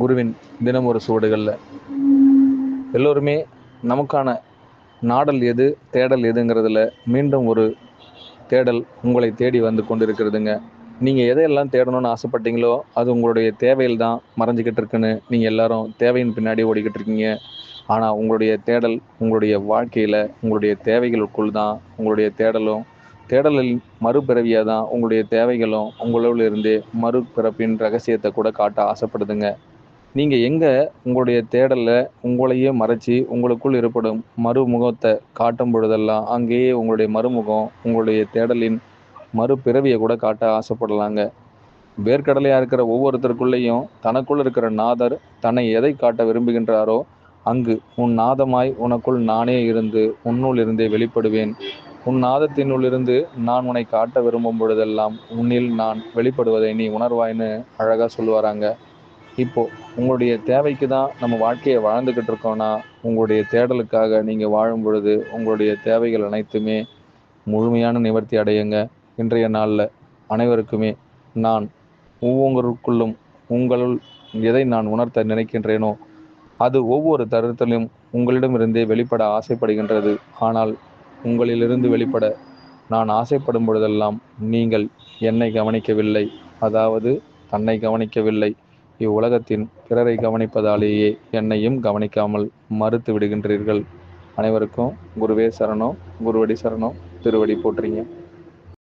குருவின் தினம் ஒரு சுவடுகளில். எல்லோருமே நமக்கான நாடல் எது தேடல் எதுங்கிறதுல மீண்டும் ஒரு தேடல் உங்களை தேடி வந்து கொண்டிருக்கிறதுங்க. நீங்கள் எதையெல்லாம் தேடணும்னு ஆசைப்பட்டீங்களோ அது உங்களுடைய தேவையில் தான் மறைஞ்சிக்கிட்டு இருக்குன்னு நீங்கள் எல்லாரும் தேவையின் பின்னாடி ஓடிக்கிட்டு இருக்கீங்க. ஆனால் உங்களுடைய தேடல் உங்களுடைய வாழ்க்கையில் உங்களுடைய தேவைகளுக்குள் தான் உங்களுடைய தேடலும் தேடலில் மறுபிறவியாக தான் உங்களுடைய தேவைகளும் உங்களுள்ள இருந்தே மறுபிறப்பின் ரகசியத்தை கூட காட்ட ஆசைப்படுதுங்க. நீங்கள் எங்கே உங்களுடைய தேடலில் உங்களையே மறைச்சி உங்களுக்குள் ஏற்படும் மறுமுகத்தை காட்டும் பொழுதெல்லாம் அங்கேயே உங்களுடைய மறுமுகம் உங்களுடைய தேடலின் மறுபிறவியை கூட காட்ட ஆசைப்படலாங்க. வேர்க்கடலையாக இருக்கிற ஒவ்வொருத்தருக்குள்ளேயும் தனக்குள் இருக்கிற நாதர் தன்னை எதை காட்ட விரும்புகின்றாரோ அங்கு உன் நாதமாய் உனக்குள் நானே இருந்து உன்னுள் இருந்தே வெளிப்படுவேன். உன் நாதத்தினுள்ளிருந்து நான் உன்னை காட்ட விரும்பும் பொழுதெல்லாம் உன்னில் நான் வெளிப்படுவதை நீ உணர்வாய்ன்னு அழகாக சொல்லுவாராங்க. இப்போ உங்களுடைய தேவைக்கு தான் நம்ம வாழ்க்கையை வாழ்ந்துக்கிட்டு இருக்கோம்னா உங்களுடைய தேடலுக்காக நீங்கள் வாழும் பொழுது உங்களுடைய தேவைகள் அனைத்துமே முழுமையான நிவர்த்தி அடையுங்க. இன்றைய நாளில் அனைவருக்குமே நான் ஒவ்வொருக்குள்ளும் உங்களுள் எதை நான் உணர்த்த நினைக்கின்றேனோ அது ஒவ்வொரு தருணத்திலும் உங்களிடமிருந்தே வெளிப்பட ஆசைப்படுகின்றது. ஆனால் உங்களிலிருந்து வெளிப்பட நான் ஆசைப்படும் பொழுதெல்லாம் நீங்கள் என்னை கவனிக்கவில்லை. அதாவது தன்னை கவனிக்கவில்லை. இவ்வுலகத்தின் பிறரை கவனிப்பதாலேயே என்னையும் கவனிக்காமல் மறுத்து விடுகின்றீர்கள். அனைவருக்கும் குருவே சரணம் குருவடி சரணம் திருவடி போற்றீங்க.